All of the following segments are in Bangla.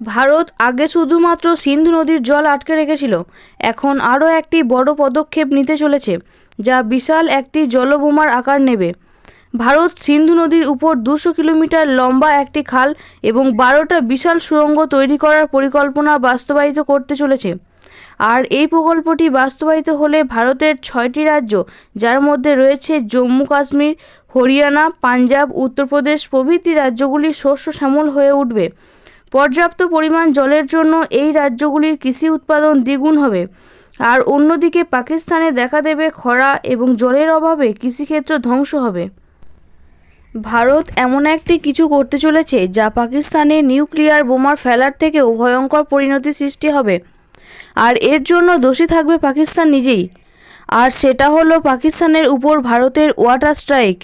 ভারত আগে শুধুমাত্র সিন্ধু নদীর জল আটকে রেখেছিল, এখন আরও একটি বড় পদক্ষেপ নিতে চলেছে, যা বিশাল একটি জলবোমার আকার নেবে। ভারত সিন্ধু নদীর উপর দুশো কিলোমিটার লম্বা একটি খাল এবং বারোটা বিশাল সুড়ঙ্গ তৈরি করার পরিকল্পনা বাস্তবায়িত করতে চলেছে। আর এই প্রকল্পটি বাস্তবায়িত হলে ভারতের ছয়টি রাজ্য, যার মধ্যে রয়েছে জম্মু কাশ্মীর, হরিয়ানা, পাঞ্জাব, উত্তরপ্রদেশ প্রভৃতি রাজ্যগুলি শস্য শ্যামল হয়ে উঠবে। পর্যাপ্ত পরিমাণ জলের জন্য এই রাজ্যগুলির কৃষি উৎপাদন দ্বিগুণ হবে। আর অন্যদিকে পাকিস্তানে দেখা দেবে খরা এবং জলের অভাবে কৃষিক্ষেত্র ধ্বংস হবে। ভারত এমন একটি কিছু করতে চলেছে যা পাকিস্তানে নিউক্লিয়ার বোমার ফেলার থেকেও ভয়ঙ্কর পরিণতি সৃষ্টি হবে। আর এর জন্য দোষী থাকবে পাকিস্তান নিজেই। আর সেটা হলো পাকিস্তানের উপর ভারতের ওয়াটার স্ট্রাইক।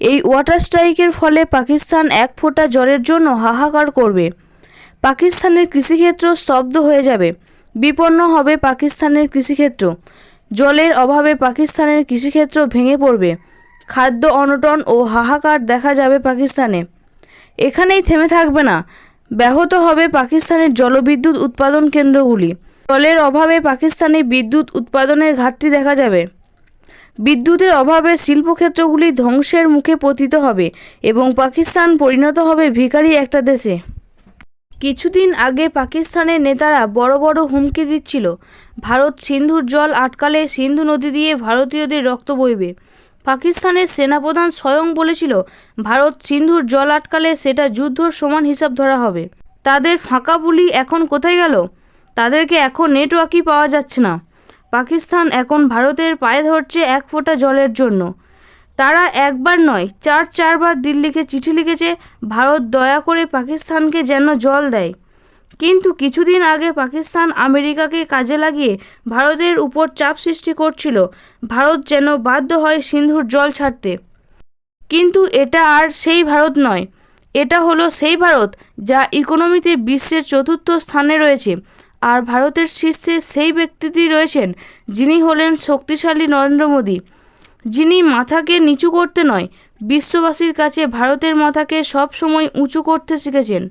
এই ওয়াটার স্ট্রাইকের ফলে পাকিস্তান এক ফোঁটা জলের জন্য হাহাকার করবে। পাকিস্তানের কৃষিক্ষেত্র স্তব্ধ হয়ে যাবে। বিপন্ন হবে পাকিস্তানের কৃষিক্ষেত্র। জলের অভাবে পাকিস্তানের কৃষিক্ষেত্র ভেঙে পড়বে। খাদ্য অনটন ও হাহাকার দেখা যাবে পাকিস্তানে। এখানেই থেমে থাকবে না। ব্যাহত হবে পাকিস্তানের জলবিদ্যুৎ উৎপাদন কেন্দ্রগুলি। জলের অভাবে পাকিস্তানে বিদ্যুৎ উৎপাদনের ঘাটতি দেখা যাবে। বিদ্যুতের অভাবে শিল্পক্ষেত্রগুলি ধ্বংসের মুখে পতিত হবে এবং পাকিস্তান পরিণত হবে ভিখারি একটা দেশে। কিছুদিন আগে পাকিস্তানের নেতারা বড় বড় হুমকি দিচ্ছিল। ভারত সিন্ধুর জল আটকালে সিন্ধু নদী দিয়ে ভারতীয়দের রক্ত বইবে। পাকিস্তানের সেনাপ্রধান স্বয়ং বলেছিল, ভারত সিন্ধুর জল আটকালে সেটা যুদ্ধর সমান হিসাব ধরা হবে। তাদের ফাঁকা বুলি এখন কোথায় গেল? তাদেরকে এখন নেটওয়ার্কই পাওয়া যাচ্ছে না। পাকিস্তান এখন ভারতের পায়ে ধরছে এক ফোঁটা জলের জন্য। তারা একবার নয়, চার চারবার দিল্লিকে চিঠি লিখেছে, ভারত দয়া করে পাকিস্তানকে যেন জল দেয়। কিন্তু কিছুদিন আগে পাকিস্তান আমেরিকাকে কাজে লাগিয়ে ভারতের উপর চাপ সৃষ্টি করছিল, ভারত যেন বাধ্য হয় সিন্ধুর জল ছাড়তে। কিন্তু এটা আর সেই ভারত নয়, এটা হলো সেই ভারত যা ইকোনমিতে বিশ্বের চতুর্থ স্থানে রয়েছে, আর ভারতের শীর্ষে সেই ব্যক্তিটি রয়েছেন যিনি হলেন শক্তিশালী নরেন্দ্র মোদী। যিনি মাথাকে নিচু করতে নয়, বিশ্ববাসীর কাছে ভারতের মাথাকে সব সময় উঁচু করতে শিখেছেন।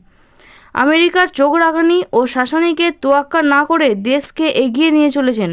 আমেরিকার চোখ রাখানি ও শাসানিকে তোয়াক্কা না করে দেশকে এগিয়ে নিয়ে চলেছেন।